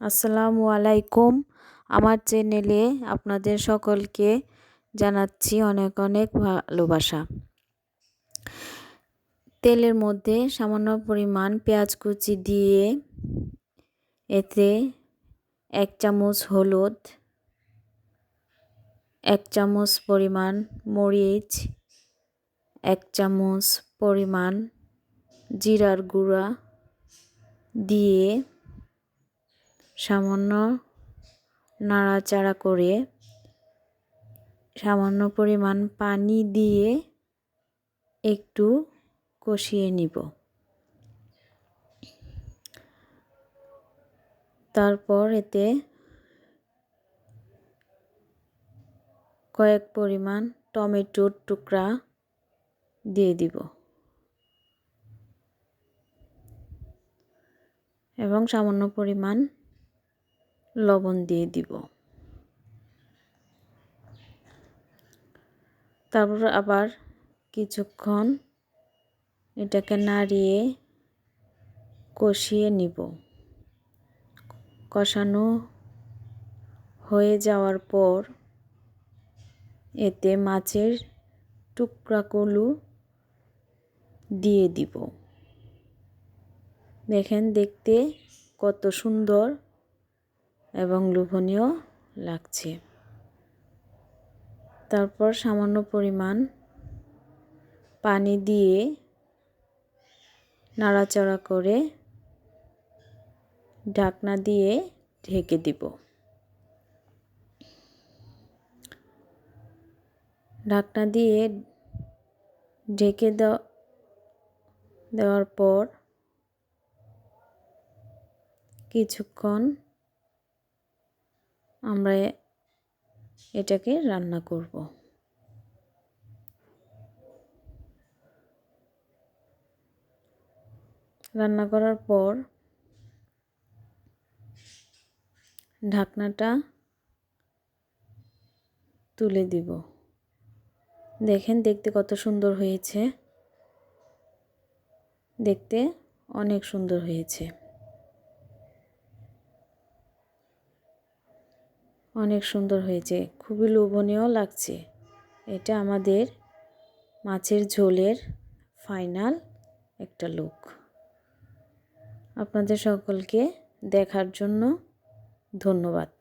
আসসালামু আলাইকুম। আমার চ্যানেলে আপনাদের সকলকে জানাচ্ছি অনেক অনেক ভালোবাসা। তেলের মধ্যে সামান্য পরিমাণ পেঁয়াজ কুচি দিয়ে এতে এক চামচ হলুদ, এক চামচ পরিমাণ মরিচ, এক চামচ পরিমাণ জিরার গুঁড়া দিয়ে সামান্য নাড়াচাড়া করে, সামান্য পরিমাণ পানি দিয়ে একটু কষিয়ে নিব। তারপর এতে কয়েক পরিমাণ টমেটোর টুকরা দিয়ে দিব এবং সামান্য পরিমাণ লবণ দিয়ে দিব। তারপর আবার কিছুক্ষণ এটাকে নাড়িয়ে কষিয়ে নিব। কষানো হয়ে যাওয়ার পর এতে মাছের টুকরাগুলো দিয়ে দিব। দেখেন দেখতে কত সুন্দর এবং লোভনীয় লাগছে। তারপর সামান্য পরিমাণ পানি দিয়ে নাড়াচাড়া করে ঢাকনা দিয়ে ঢেকে দিব। ঢাকনা দিয়ে ঢেকে দেওয়ার পর কিছুক্ষণ আমরা এটাকে রান্না করব। রান্না করার পর ঢাকনাটা তুলে দিব। দেখেন দেখতে কত সুন্দর হয়েছে। দেখতে অনেক সুন্দর হয়েছে। অনেক সুন্দর হয়েছে। খুবই লোভনীয় লাগছে। এটা আমাদের মাছের ঝোলের ফাইনাল একটা লুক। আপনাদের সকলকে দেখার জন্য ধন্যবাদ।